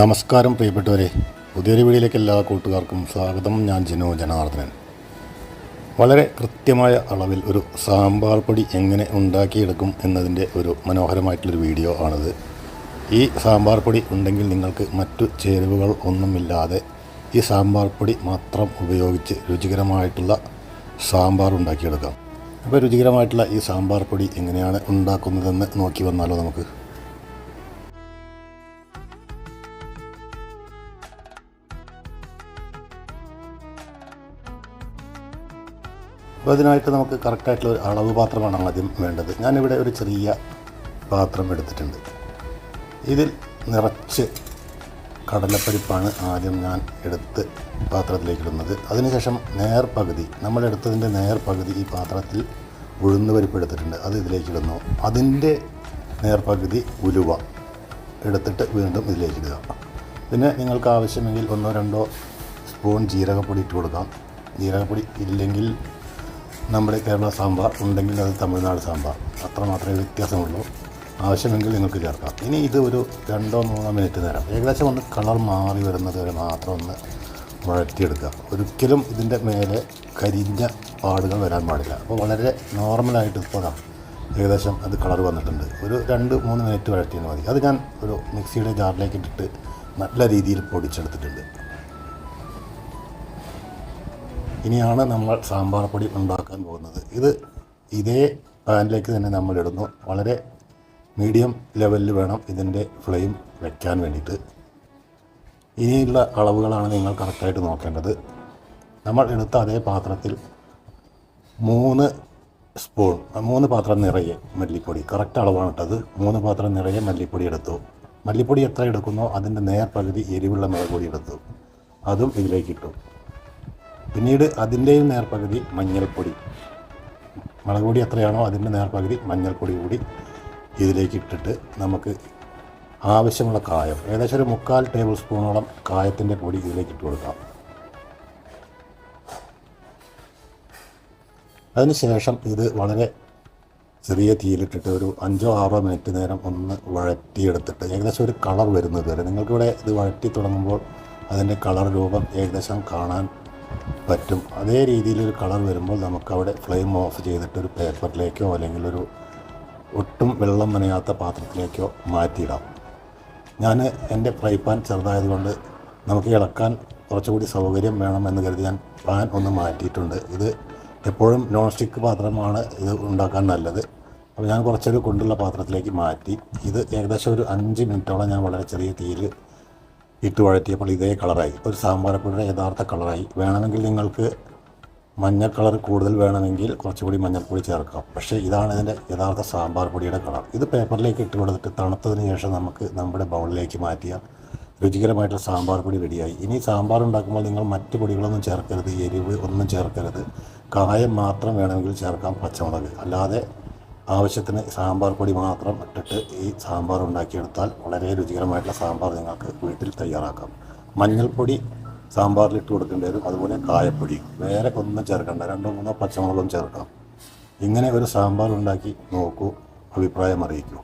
നമസ്കാരം പ്രിയപ്പെട്ടവരെ. പുതിയൊരു വീഡിയോയിലേക്ക് എല്ലാ കൂട്ടുകാർക്കും സ്വാഗതം. ഞാൻ ജിനോ ജനാർദ്ദനൻ. വളരെ കൃത്യമായ അളവിൽ ഒരു സാമ്പാർ പൊടി എങ്ങനെ ഉണ്ടാക്കിയെടുക്കും എന്നതിന്റെ ഒരു മനോഹരമായിട്ടുള്ളൊരു വീഡിയോ ആണിത്. ഈ സാമ്പാർ പൊടി ഉണ്ടെങ്കിൽ നിങ്ങൾക്ക് മറ്റു ചേരുവകൾ ഒന്നുമില്ലാതെ ഈ സാമ്പാർ പൊടി മാത്രം ഉപയോഗിച്ച് രുചികരമായിട്ടുള്ള സാമ്പാർ ഉണ്ടാക്കിയെടുക്കാം. അപ്പോൾ രുചികരമായിട്ടുള്ള ഈ സാമ്പാർ പൊടി എങ്ങനെയാണ് ഉണ്ടാക്കുന്നതെന്ന് നോക്കി വന്നാലോ നമുക്ക്. അപ്പോൾ അതിനായിട്ട് നമുക്ക് കറക്റ്റായിട്ടുള്ള ഒരു അളവ് പാത്രമാണ് ആദ്യം വേണ്ടത്. ഞാനിവിടെ ഒരു ചെറിയ പാത്രം എടുത്തിട്ടുണ്ട്. ഇതിൽ നിറച്ച് കടലപ്പരിപ്പാണ് ആദ്യം ഞാൻ എടുത്ത് പാത്രത്തിലേക്ക് ഇടുന്നത് അതിനുശേഷം നേർ പകുതി നമ്മൾ എടുത്തതിന്റെ നേർ പകുതി ഈ പാത്രത്തിൽ ഉഴുന്ന് പരിപ്പ് എടുത്തിട്ടുണ്ട്. അത് ഇതിലേക്ക് ഇടുന്നു അതിന്റെ നേർ പകുതി ഉലുവ എടുത്തിട്ട് വീണ്ടും ഇതിലേക്ക് ഇടുക പിന്നെ നിങ്ങൾക്ക് ആവശ്യമെങ്കിൽ ഒന്നോ രണ്ടോ സ്പൂൺ ജീരകപ്പൊടി ഇട്ട് കൊടുക്കാം. ജീരകപ്പൊടി ഇല്ലെങ്കിൽ നമ്മുടെ കേരള സാമ്പാർ ഉണ്ടെങ്കിൽ അത് തമിഴ്നാട് സാമ്പാർ. അത്ര മാത്രമേ വ്യത്യാസമുള്ളൂ. ആവശ്യമെങ്കിൽ നിങ്ങൾക്ക് ചേർക്കാം. ഇനി ഇത് ഒരു രണ്ടോ മൂന്നോ മിനിറ്റ് നേരം. ഏകദേശം ഒന്ന് കളർ മാറി വരുന്നത് വരെ മാത്രം ഒന്ന് വഴറ്റിയെടുക്കുക. ഒരിക്കലും ഇതിന്റെ മേലെ കരിഞ്ഞ പാടുകൾ വരാൻ പാടില്ല. അപ്പോൾ വളരെ നോർമലായിട്ട് ഇപ്പോൾ ദാ ഏകദേശം അത് കളർ വന്നിട്ടുണ്ട്. ഒരു രണ്ട് മൂന്ന് മിനിറ്റ് വഴറ്റിയാൽ മതി. അത് ഞാൻ ഒരു മിക്സിയുടെ ജാറിലേക്ക് ഇട്ടിട്ട് നല്ല രീതിയിൽ പൊടിച്ചെടുത്തിട്ടുണ്ട്. ഇനിയാണ് നമ്മൾ സാമ്പാർ പൊടി ഉണ്ടാക്കാൻ പോകുന്നത്. ഇത് ഇതേ പാനിലേക്ക് തന്നെ നമ്മൾ ഇടുന്നു. വളരെ മീഡിയം ലെവലിൽ വേണം ഇതിന്റെ ഫ്ലെയിം വയ്ക്കാൻ വേണ്ടിയിട്ട്. ഇനിയുള്ള അളവുകളാണ് നിങ്ങൾ കറക്റ്റായിട്ട് നോക്കേണ്ടത്. നമ്മൾ എടുത്ത അതേ പാത്രത്തിൽ മൂന്ന് സ്പൂൺ മൂന്ന് പാത്രം നിറയെ മല്ലിപ്പൊടി. കറക്റ്റ് അളവാണ് ഇട്ടത് മൂന്ന് പാത്രം നിറയെ മല്ലിപ്പൊടി എടുത്തു. മല്ലിപ്പൊടി എത്ര എടുക്കുന്നോ അതിന്റെ നേർ പകുതി എരിവുള്ള മുളക് പൊടി എടുത്തു. അതും ഇതിലേക്ക് ഇട്ടു. പിന്നീട് അതിന്റെയും നേർപ്പകുതി മഞ്ഞൾപ്പൊടി. മുളക് പൊടി എത്രയാണോ അതിന്റെ നേർപ്പകുതി മഞ്ഞൾപ്പൊടി കൂടി ഇതിലേക്ക് ഇട്ടിട്ട് നമുക്ക് ആവശ്യമുള്ള കായം ഏകദേശം ഒരു മുക്കാൽ ടേബിൾ സ്പൂണോളം കായത്തിന്റെ പൊടി ഇതിലേക്ക് ഇട്ട് കൊടുക്കാം. അതിനുശേഷം ഇത് വളരെ ചെറിയ തീയിലിട്ടിട്ട് ഒരു അഞ്ചോ ആറോ മിനിറ്റ് നേരം ഒന്ന് വഴറ്റിയെടുത്തിട്ട് ഏകദേശം ഒരു കളർ വരുന്നത് വരെ. നിങ്ങൾക്കിവിടെ ഇത് വഴറ്റി തുടങ്ങുമ്പോൾ അതിന്റെ കളർ രൂപം ഏകദേശം കാണാൻ പറ്റും. അതേ രീതിയിലൊരു കളർ വരുമ്പോൾ നമുക്കവിടെ ഫ്ലെയിം ഓഫ് ചെയ്തിട്ട് ഒരു പേപ്പറിലേക്കോ അല്ലെങ്കിൽ ഒരു ഒട്ടും വെള്ളം നനയാത്ത പാത്രത്തിലേക്കോ മാറ്റിയിടാം. ഞാൻ എന്റെ ഫ്രൈ പാൻ ചെറുതായതുകൊണ്ട് നമുക്ക് ഇളക്കാൻ കുറച്ചുകൂടി സൗകര്യം വേണം എന്ന് കരുതി ഞാൻ പാൻ ഒന്ന് മാറ്റിയിട്ടുണ്ട്. ഇത് എപ്പോഴും നോൺ സ്റ്റിക്ക് പാത്രമാണ് ഇത് ഉണ്ടാക്കാൻ നല്ലത്. അപ്പോൾ ഞാൻ കുറച്ചൊരു കൊണ്ടുള്ള പാത്രത്തിലേക്ക് മാറ്റി. ഇത് ഏകദേശം ഒരു അഞ്ച് മിനിറ്റോളം ഞാൻ വളരെ ചെറിയ തീയിൽ ഇട്ട് വഴറ്റിയപ്പോൾ ഇതേ കളറായി. ഒരു സാമ്പാരപ്പൊടിയുടെ യഥാർത്ഥ കളറായി. വേണമെങ്കിൽ നിങ്ങൾക്ക് മഞ്ഞ കളർ കൂടുതൽ വേണമെങ്കിൽ കുറച്ചുകൂടി മഞ്ഞൾപ്പൊടി ചേർക്കാം. പക്ഷേ ഇതാണ് ഇതിന്റെ യഥാർത്ഥ സാമ്പാർ പൊടിയുടെ കളർ. ഇത് പേപ്പറിലേക്ക് ഇട്ട് കൊടുത്തിട്ട് തണുത്തതിന് ശേഷം നമുക്ക് നമ്മുടെ ബൗളിലേക്ക് മാറ്റിയ രുചികരമായിട്ടുള്ള സാമ്പാർ പൊടി റെഡിയായി. ഇനി സാമ്പാർ ഉണ്ടാക്കുമ്പോൾ നിങ്ങൾ മറ്റ് പൊടികളൊന്നും ചേർക്കരുത് എരിവ് ഒന്നും ചേർക്കരുത്. കായം മാത്രം വേണമെങ്കിൽ ചേർക്കാം പച്ചമുളക്. അല്ലാതെ ആവശ്യത്തിന് സാമ്പാർ പൊടി മാത്രം ഇട്ടിട്ട് ഈ സാമ്പാർ ഉണ്ടാക്കിയെടുത്താൽ വളരെ രുചികരമായിട്ടുള്ള സാമ്പാർ നിങ്ങൾക്ക് വീട്ടിൽ തയ്യാറാക്കാം. മഞ്ഞൾപ്പൊടി സാമ്പാറിൽ ഇട്ട് കൊടുക്കേണ്ടി വരും. അതുപോലെ കായപ്പൊടി. വേറെ ഒന്നും ചേർക്കണ്ട. രണ്ടോ മൂന്നോ പച്ചമുളകും ചേർക്കാം. ഇങ്ങനെ ഒരു സാമ്പാർ ഉണ്ടാക്കി നോക്കൂ. അഭിപ്രായം അറിയിക്കൂ.